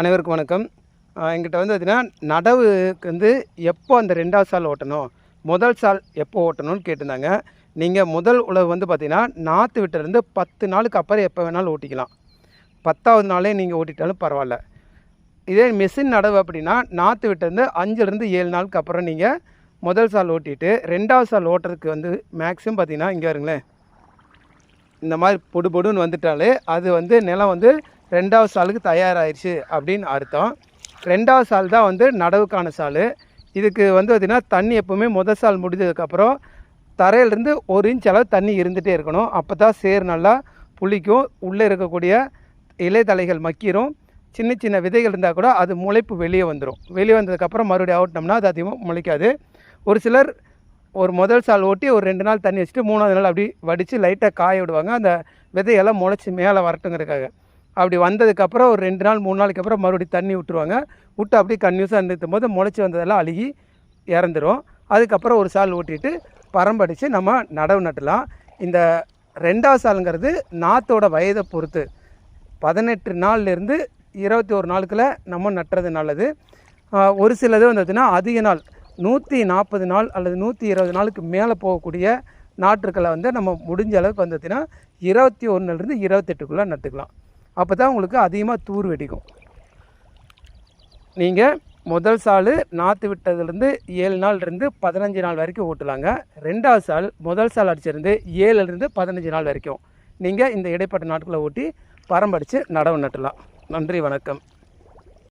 அனைவருக்கும் வணக்கம். எங்கிட்ட வந்து பார்த்தீங்கன்னா நடவுக்கு வந்து எப்போ அந்த ரெண்டாவது சால் ஓட்டணும் முதல் சால் எப்போ ஓட்டணும்னு கேட்டிருந்தாங்க. நீங்கள் முதல் உழவு வந்து பார்த்தீங்கன்னா நாற்று விட்டுலேருந்து பத்து நாளுக்கு அப்புறம் எப்போ வேணாலும் ஓட்டிக்கலாம். பத்தாவது நாளே நீங்கள் ஓட்டிட்டாலும் பரவாயில்ல. இதே மிஷின் நடவு அப்படின்னா நாற்று விட்டுலேருந்து அஞ்சுலேருந்து ஏழு நாளுக்கு அப்புறம் நீங்கள் முதல் சால் ஓட்டிட்டு ரெண்டாவது சால் ஓட்டுறதுக்கு வந்து மேக்ஸிமம் பார்த்தீங்கன்னா இங்கே வருங்களேன் இந்த மாதிரி பொடு பொடுன்னு வந்துட்டாலே அது வந்து நிலம் வந்து ரெண்டாவது சாலுக்கு தயாராகிடுச்சு அப்படின்னு அர்த்தம். ரெண்டாவது சால் தான் வந்து நடவுக்கான சால். இதுக்கு வந்து பார்த்திங்கன்னா தண்ணி எப்போவுமே முதல் சால் முடிஞ்சதுக்கப்புறம் தரையிலேருந்து ஒரு இன்ச் அளவு தண்ணி இருந்துகிட்டே இருக்கணும். அப்போ தான் சேர் நல்லா புளிக்கும். உள்ளே இருக்கக்கூடிய இலைத்தலைகள் மக்கிரும். சின்ன சின்ன விதைகள் இருந்தால் கூட அது முளைப்பு வெளியே வந்துடும் வெளியே வந்ததுக்கப்புறம் மறுபடியும் ஓட்டினோம்னா அது அதிகமாக முளைக்காது. ஒரு சிலர் ஒரு முதல் சால் ஓட்டி ஒரு ரெண்டு நாள் தண்ணி வச்சுட்டு மூணாவது நாள் அப்படி வடித்து லைட்டாக காய விடுவாங்க. அந்த விதையெல்லாம் முளைச்சி மேலே வரட்டுங்கிறதுக்காக. அப்படி வந்ததுக்கப்புறம் ஒரு ரெண்டு நாள் மூணு நாளைக்கு அப்புறம் மறுபடியும் தண்ணி விட்டுருவாங்க. விட்டு அப்படியே கன்யூஸாக நிறுத்தும் போது முளைச்சி வந்ததெல்லாம் அழுகி இறந்துடும் அதுக்கப்புறம் ஒரு சால் ஓட்டிட்டு பரம்படித்து நம்ம நடவு நட்டலாம். இந்த ரெண்டாவது சாலுங்கிறது நாற்றோட வயதை பொறுத்து. பதினெட்டு நாள்லேருந்து இருபத்தி ஒரு நாளுக்குள்ளே நம்ம நட்டுறது நல்லது. ஒரு சிலது வந்து அதிக நாள் நூற்றி நாற்பது நாள் அல்லது நூற்றி இருபது நாளுக்கு மேலே போகக்கூடிய நாற்றுக்களை வந்து நம்ம முடிஞ்ச அளவுக்கு வந்து இருபத்தி ஒன்றுலேருந்து இருபத்தெட்டுக்குள்ளே நட்டுக்கலாம். அப்போ தான் உங்களுக்கு அதிகமாக தூர் வெடிக்கும். நீங்கள் முதல் சால் நாற்று விட்டதுலேருந்து ஏழு நாள்லேருந்து பதினஞ்சு நாள் வரைக்கும் ஓட்டலாங்க. ரெண்டாவது சால் முதல் சால் அடிச்சிருந்து ஏழுலேருந்து பதினஞ்சு நாள் வரைக்கும். நீங்கள் இந்த இடைப்பட்ட நாட்களை ஓட்டி பரம்படித்து நடவு நட்டலாம். நன்றி வணக்கம்.